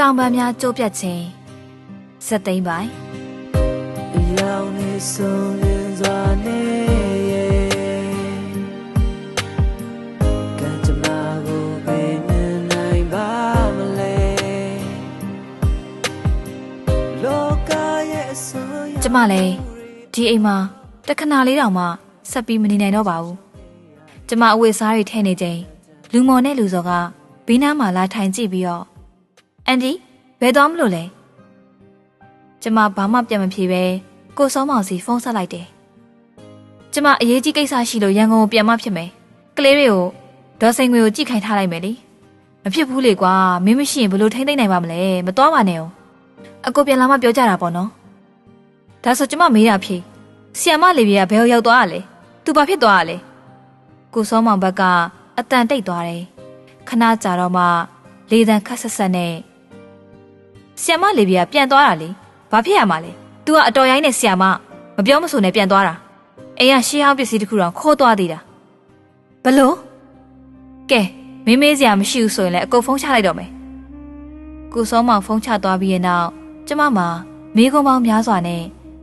တောင်ပန်းများကျိုးပြတ်ခြင်းစက်သိမ့်ပိုင်အယောင်နေဆုံးလင်းစွာနေရဲ့ကံကြမ္မာကိုဘယ်နဲ့နိုင်ပါမလဲလောကရဲ့အစိုးရကျမလည်းဒီအိမ်မှာတခဏလေးတောင်မှဆက်ပြီးမနေနိုင်တော့ပါဘူးကျမအဝတ်စားတွေထည့်နေချိန်လူမော်နဲ့လူစော်ကဘေးနားမှာလာထိုင်ကြည့်ပြီးတော့ အန်ဒီဘယ်သွားမလို့လဲကျမဘာမှပြန်မဖြေပဲကိုစောမောင်စီဖုန်းဆက်လိုက်တယ်ကျမအရေးကြီးကိစ္စရှိလို့ရန်ကုန်ကိုပြန်မဖြစ်မယ်ကလေးတွေကိုဒေါ်စိန်ငွေကိုကြည့်ခိုင်းထားလိုက်မယ်လေမဖြစ်ဘူးလေကွာမင်းမရှိရင်ဘလို့ထိမ့်သိမ့်နိုင်ပါမလဲမသွားပါနဲ့哦အကိုပြန်လာမှပြောကြတာပေါ့နော်ဒါဆိုကျမမေးတာဖြေဆီယမလေးပြကဘယ်ရောက်သွားရလဲသူဘာဖြစ်သွားရလဲကိုစောမောင်ဘက်ကအတန်တိတ်သွားတယ်ခဏကြာတော့မှလေတံခက်ဆက်ဆက်နဲ့ ဆီယမလေးပြကပြန်သွားတာလေဘာဖြစ်ရမှာလဲ तू ကအတော်ရိုင်းနဲ့ဆီယမမပြောမဆိုနဲ့ပြန်သွားတာအိမ်ကရှေးဟောင်းပစ္စည်းတစ်ခုတော့ခိုးသွားသေးတာဘလို့ကဲမေးမေးစရာမရှိဘူးဆိုရင်လည်းအကုန်ဖုန်းချလိုက်တော့မယ်ကိုစောမောင်ဖုန်းချသွားပြီးရဲ့နောက်ကျမမှာမိကုံပေါင်းများစွာနဲ့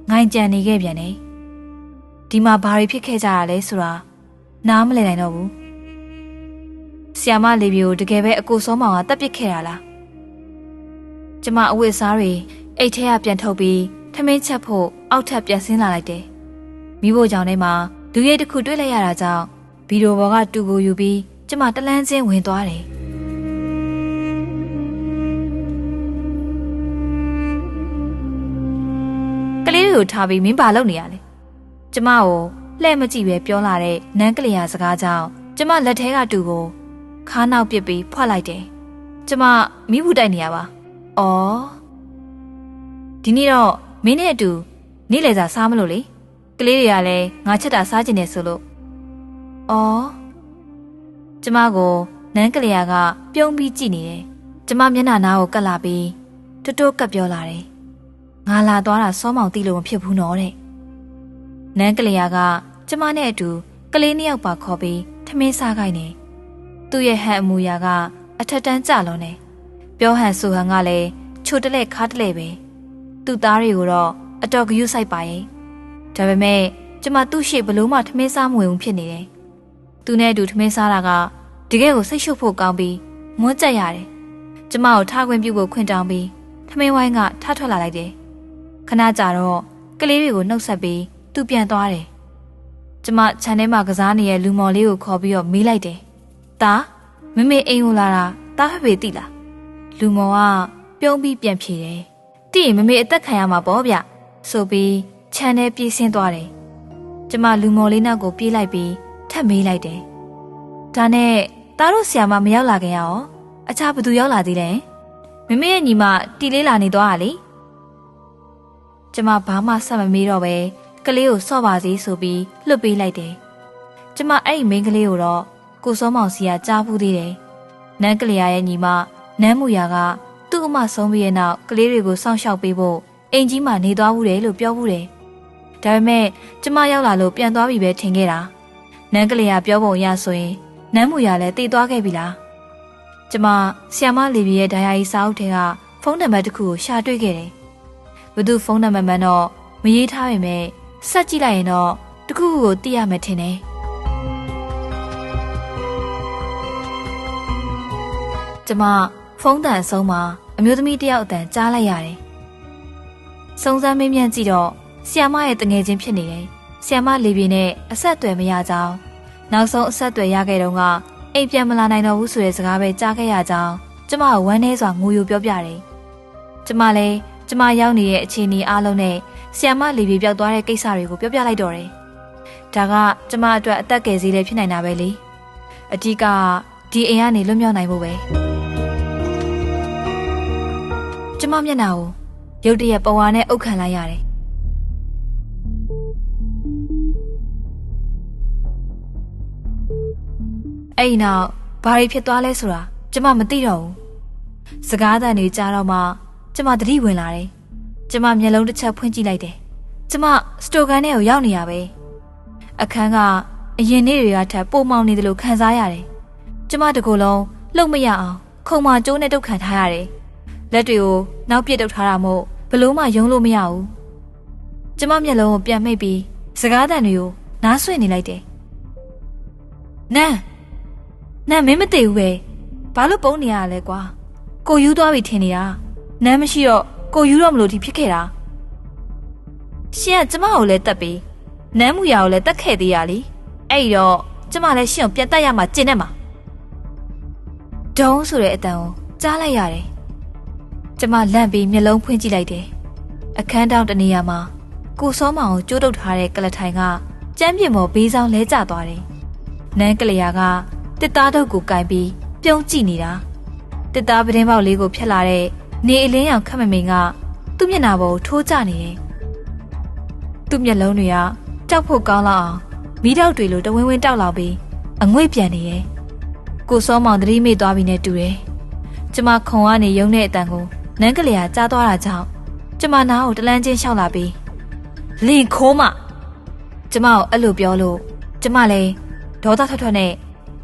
ငိုင်ကြံနေခဲ့ပြန်တယ်။ဒီမှာဘာတွေဖြစ်ခဲ့ကြတာလဲဆိုတာနားမလည်နိုင်တော့ဘူး။ဆီယာမလေးပြိုတကယ်ပဲအကိုစောမောင်ကတပ်ပစ်ခဲ့တာလား။ ကျမအဝတ်အစားတွေအိတ်ထဲကပြန်ထုတ်ပြီးထမင်းချက်ဖို့အောက်ထပ်ပြန်ဆင်းလာလိုက်တယ်။မိဖို့ကြောင့်ထဲမှာလူရဲတစ်ခုတွေ့လိုက်ရတာကြောင့်ဗီဒီယိုပေါ်ကတူကိုယူပြီးကျမတလန်းချင်းဝင်သွားတယ်။ကလေးတွေကိုထားပြီးမင်းဘာလုပ်နေရလဲ။ကျမကိုလှဲ့မကြည့်ပဲပြောလာတဲ့နန်းကလေးရစကားကြောင့်ကျမလက်ထဲကတူကိုခါးနောက်ပစ်ပြီးဖွက်လိုက်တယ်။ကျမမိဘူးတိုက်နေရပါ။ အော်ဒီနေ့တော့မင်းနဲ့အတူနေ့လည်စာစားမလို့လေ။ကလေးတွေကလည်းငါချက်တာစားကျင်နေဆိုလို့။အော်ကျမကိုနန်းကလေးကပြုံးပြီးကြည့်နေတယ်။ကျမမျက်နှာနားကိုကပ်လာပြီးတွတ်တွတ်ကပ်ပြောလာတယ်။ငါလာသွားတာစောမောင်တိလို့မဖြစ်ဘူးနော်တဲ့။နန်းကလေးကကျမနဲ့အတူကလေးနှစ်ယောက်ပါခေါ်ပြီးထမင်းစားခိုင်းနေ။သူ့ရဲ့ဟန်အမူအရာကအထက်တန်းကြလွန်နေ။ ပြောဟန်ဆိုဟန်ကလည်းချိုတလဲခါတလဲပဲ။သူ့သားတွေကိုတော့အတော်ဂယုစိုက်ပါရဲ့။ဒါပေမဲ့ကျမသူ့ရှေ့ဘလို့မှထမင်းစားမဝင်ဘူးဖြစ်နေတယ်။သူနဲ့အတူထမင်းစားတာကတကယ်ကိုစိတ်ရှုပ်ဖို့ကောင်းပြီးမွန်းကြက်ရတယ်။ကျမကိုထားခွင့်ပြုဖို့ခွင့်တောင်းပြီးထမင်းဝိုင်းကထထွက်လာလိုက်တယ်။ခဏကြာတော့ကလေးတွေကိုနှုတ်ဆက်ပြီးသူပြန်သွားတယ်။ကျမခြံထဲမှာကစားနေတဲ့လူမော်လေးကိုခေါ်ပြီးတော့မေးလိုက်တယ်။ဒါမမေအိမ်ကိုလာတာတားဖဖေတိလား။ လူမော်ကပြုံးပြီးပြန်ဖြေတယ်။တိရင်မမေအသက်ခံရမှာပေါ့ဗျ။ဆိုပြီးခြံထဲပြေးဆင်းသွားတယ်။ကျမလူမော်လေးနောက်ကိုပြေးလိုက်ပြီးထပ်မေးလိုက်တယ်။ဒါနဲ့တားတို့ဆရာမမရောက်လာခင်ရအောင်အခြားဘသူရောက်လာသေးလဲ။မမေရဲ့ညီမတီလေးလာနေသွားတာလေ။ကျမဘာမှဆက်မမေးတော့ပဲကလေးကိုဆော့ပါစေဆိုပြီးလှုပ်ပေးလိုက်တယ်။ကျမအဲ့ဒီမိန်းကလေးကိုတော့ကိုစောမောင်စီကကြားဖူးသေးတယ်။နန်းကလေးရဲ့ညီမ နန်းမူရာကသူ့အမဆုံးပြီးရဲ့နောက်ကလေးတွေကိုစောင့်ရှောက်ပေးဖို့အိမ်ကြီးမှာနေသွားဘူးတယ်လို့ပြောဘူးတယ်။ဒါပေမဲ့ကျမရောက်လာလို့ပြန်သွားပြီပဲထင်ခဲ့တာ။နန်းကလေးကပြောပုံရဆိုရင်နန်းမူရာလည်းတည်သွားခဲ့ပြီလား။ကျမဆီယမလီဘီရဲ့ဒိုင်ယာရီစာအုပ်ထဲကဖုန်းနံပါတ်တစ်ခုကိုရှာတွေ့ခဲ့တယ်။ဘသူဖုန်းနံပါတ်မှန်းတော့မရေးထားပေမဲ့ဆက်ကြည့်လိုက်ရင်တော့တခုခုကိုသိရမယ်ထင်တယ်။ကျမ ဖုန်းတန်အဆုံးမှာအမျိုးသမီးတယောက်အတန်ကြားလိုက်ရတယ်။စုံစမ်းမင်းမြန်ကြည့်တော့ဆီယမရဲ့တငယ်ချင်းဖြစ်နေတယ်။ဆီယမလေပြေနဲ့အဆက်အသွယ်မရကြောင်းနောက်ဆုံးအဆက်အသွယ်ရခဲ့တော့ကအိမ်ပြန်မလာနိုင်တော့ဘူးဆိုတဲ့စကားပဲကြားခဲ့ရကြောင်းကျမကဝမ်းနည်းစွာငိုယိုပြောပြတယ်။ကျမလည်းကျမရောက်နေတဲ့အခြေအနေအားလုံးနဲ့ဆီယမလီပြေပြောက်သွားတဲ့ကိစ္စတွေကိုပြောပြလိုက်တော့တယ်။ဒါကကျမအတွက်အသက်ကယ်စီးလည်းဖြစ်နိုင်တာပဲလေ။အဓိကဒီအိမ်ကနေလွတ်မြောက်နိုင်ဖို့ပဲ။ ကျမမျက်နှာကိုရုတ်တရက်ပဝါနဲ့အုပ်ခံလိုက်ရတယ်။အဲ့ဒီနောက်ဘာတွေဖြစ်သွားလဲဆိုတာကျမမသိတော့ဘူး။စကားသံတွေကြားတော့မှကျမသတိဝင်လာတယ်။ကျမမျက်လုံးတစ်ချက်ဖွင့်ကြည့်လိုက်တယ်။ကျမစတိုကန်ထဲကိုရောက်နေရပဲ။အခန်းကအရင်နေ့တွေကထပ်ပိုမောင်နေတယ်လို့ခံစားရတယ်။ကျမတကူလုံးလှုပ်မရအောင်ခုံမကျိုးနဲ့တုတ်ခံထားရတယ်။ လက်တွေကိုနောက်ပြစ်တုပ်ထားတာမို့ဘလို့မှယုံလို့မရဘူးကျမမျက်လုံးကိုပြန်မိတ်ပြီးစကားတန်တွေကိုနားဆွင့်နေလိုက်တယ်နန်းနန်းမင်းမသိဘူးပဲဘာလို့ပုံနေရလဲကွာကိုယူသွားပြီထင်နေတာနန်းမရှိတော့ကိုယူတော့မလို့ဒီဖြစ်ခဲ့တာရှင်ကကျမကိုလည်းတတ်ပြီးနန်းမူရကိုလည်းတတ်ခဲ့သေးရလीအဲ့ဒီတော့ကျမလည်းရှင်ကိုပြန်တတ်ရမှာကျင်နေမှာဒုံးဆိုတဲ့အတန်ကိုကြားလိုက်ရတယ် ကျမလန့်ပြီးမျက်လုံးဖွင့်ကြည့်လိုက်တယ်အခန်းတောင်တနေရာမှာကိုစောမောင်ကိုကြိုးတုပ်ထားတဲ့ကလထိုင်ကကျမ်းပြင်ပေါ်ဘေးဆောင်လဲကျသွားတယ်နန်းကလျာကတစ်သားတုပ်ကိုကင်ပြီးပြုံးကြည့်နေတာတစ်သားပတင်းပေါက်လေးကိုဖျက်လာတဲ့နေအလင်းရောင်ခက်မမိန်ကသူ့မျက်နှာပေါ်ကိုထိုးကျနေတယ်သူ့မျက်လုံးတွေကကြောက်ဖို့ကောင်းလောက်အောင်မိတော့တွေလိုတဝင်းဝင်းတောက်လာပြီးအငွေ့ပြန်နေတယ်ကိုစောမောင်သတိမေ့သွားပြီနဲ့တူတယ်ကျမခုံကနေယုံတဲ့အတန်ကို နန်းကလျာကြားသွားတာကြောင့်ကျမနားကိုတလန်းချင်းလျှောက်လာပြီးလင်ခိုးမကျမကိုအဲ့လိုပြောလို့ကျမလည်းဒေါသထွက်ထွက်နဲ့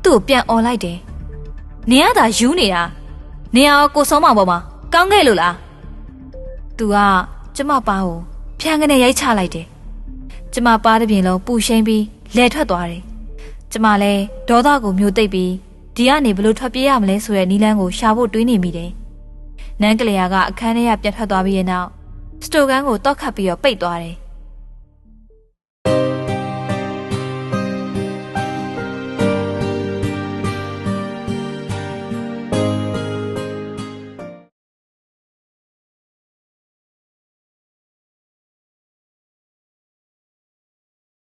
သူ့ကိုပြန်អော်လိုက်တယ်။နေရတာယူနေတာနေရကိုကိုဆုံးမပေါ်မှာကောင်းခဲ့လို့လား။ तू ကကျမပါကိုဖြန်းကနေရိုက်ချလိုက်တယ်။ကျမပါတဲ့ပြင်လုံးပူရှိန်ပြီးလဲထွက်သွားတယ်။ကျမလည်းဒေါသကိုမျိုးသိပ်ပြီးဒီကနေဘလို့ထွက်ပြေးရမလဲဆိုတဲ့နီလန်းကိုရှာဖို့တွေးနေမိတယ်။ နန်းကလေးယာကအခန်းထဲကပြတ်ထွက်သွားပြီးရဲ့နောက်စတိုကန်ကိုတောက်ခတ်ပြီးတော့ပိတ်သွားတယ်